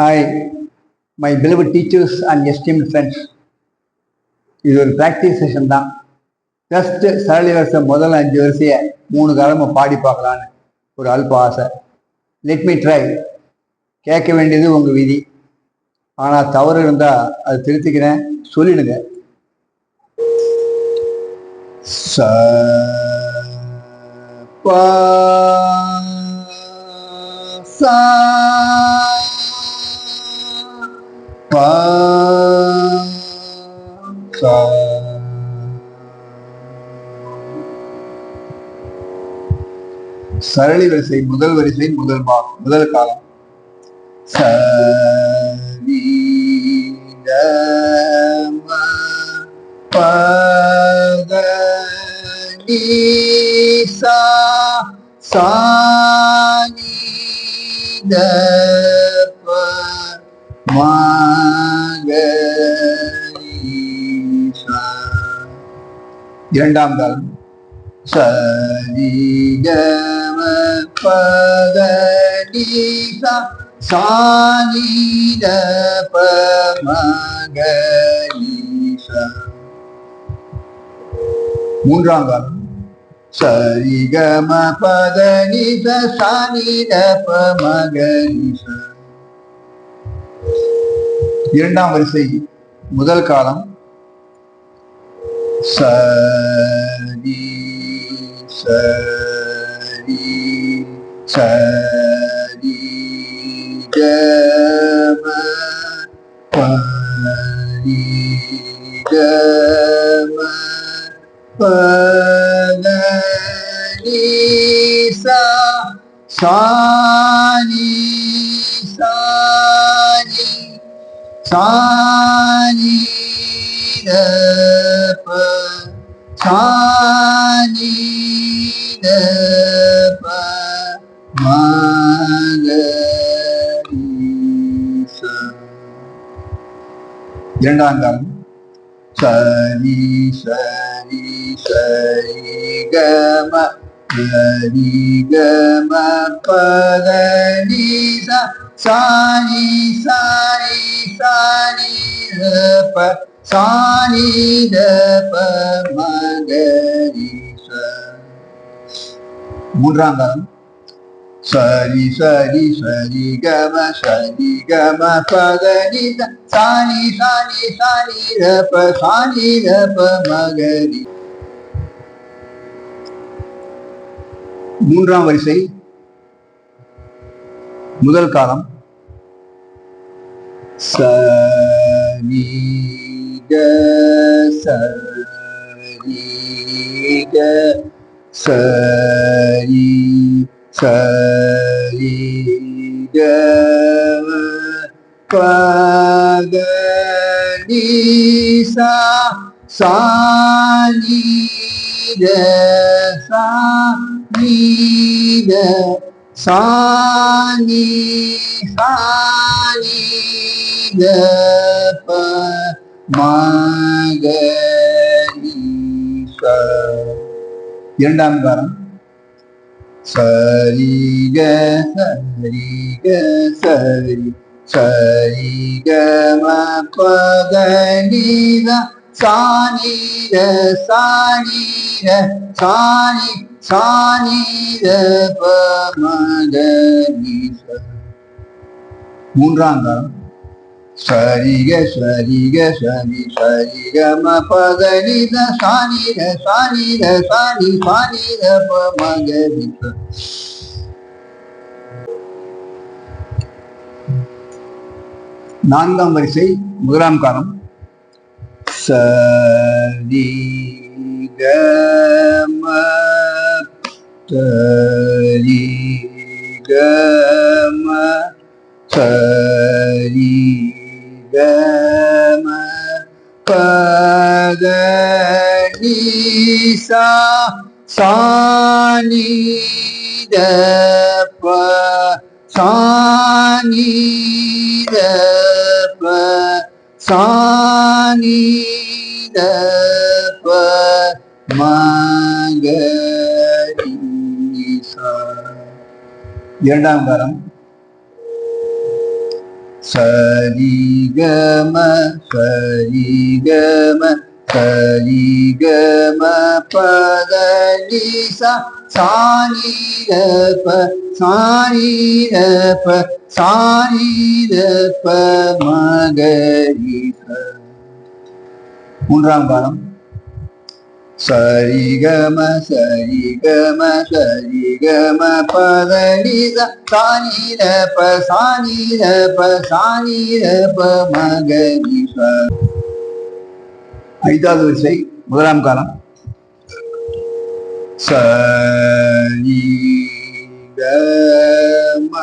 Hi my beloved teachers and esteemed friends இது ஒரு practice session தான். ஜஸ்ட் சரளி வருஷம் முதல் அஞ்சு வரிசையை மூணு காலமாக பாடி பார்க்கலான்னு ஒரு அல்ப ஆசை. லெட் மீ ட்ரை கேட்க வேண்டியது உங்கள் விதி. ஆனால் தவறு இருந்தால் அது திருத்திக்கிறேன். சொல்லிடுங்க. ச பா சா சா. சரளி வரிசை முதல் வரிசை முதல் மா முதல் காலம். ச க, ம, சா, சா, த, இரண்டாம் காலம் சரி கம பத நீசா சானி த ப மூன்றாம் காலம் சரி கம பத நீச இரண்டாம் வரிசை முதல் காலம். சரி சரி சரி கம பரி கம பதனி சா சானி சானி சானி ரப சானி ரப மகரீசா இரண்டாம் காலம் சரி சரி சரி கம சரி கம பதனி சாரி சாரி சாரி ரப சாணி ரப மூன்றாம் காலம் சரி சரி சரி கம சரி கம பகனித. சாணி சாணி சாணி ரப சாணி ரப மகரி. மூன்றாம் வரிசை. முதல் காலம். சரி க சரி க சரி சரி க பக நீ சா சாணி இரண்டாம் காரம் சரி க சரி. க சரி சரி க ம பத நீத சாணி ர சாணி ர சாணி சாணி ர மூன்றாம் காலம் சரிக சரிக சரி சரிக ம பத நித சாணி ர சாணி ர ப மக நான்காம் வரிசை முதலாம் காலம். சரி க சா சாணி ப சாணி ப சாணி ப இரண்டாம் வாரம் சரிகம சரிகம சரிகம பதனிசா சாரீரப்ப சானிரப்ப சானிரப்ப மகரிச. மூன்றாம் காலம் சரிகம சரிகம சரிகம பதனித சானிரப்ப சானிரப்ப சானிரப்ப மகரிச. ஐந்தாவது வரிசை முதலாம் காலம். சரி கம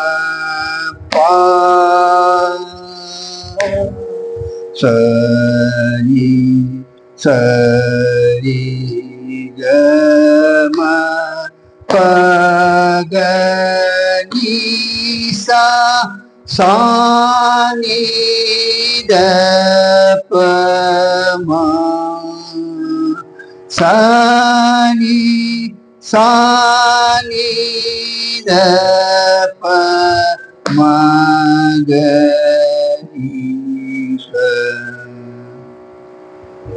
பா சரி சரி கம பக நீசா சானி பமா ப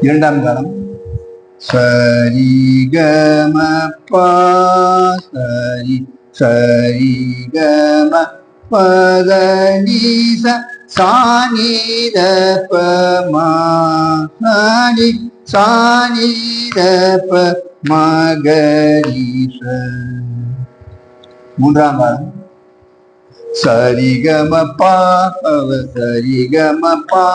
இரண்டாம் காலம். சரி கம பா சரி சரி கம பத நீச சானித பமானி சானித ப மகரீச மூன்றாம் காலம் சரிகம பா சரிகம பா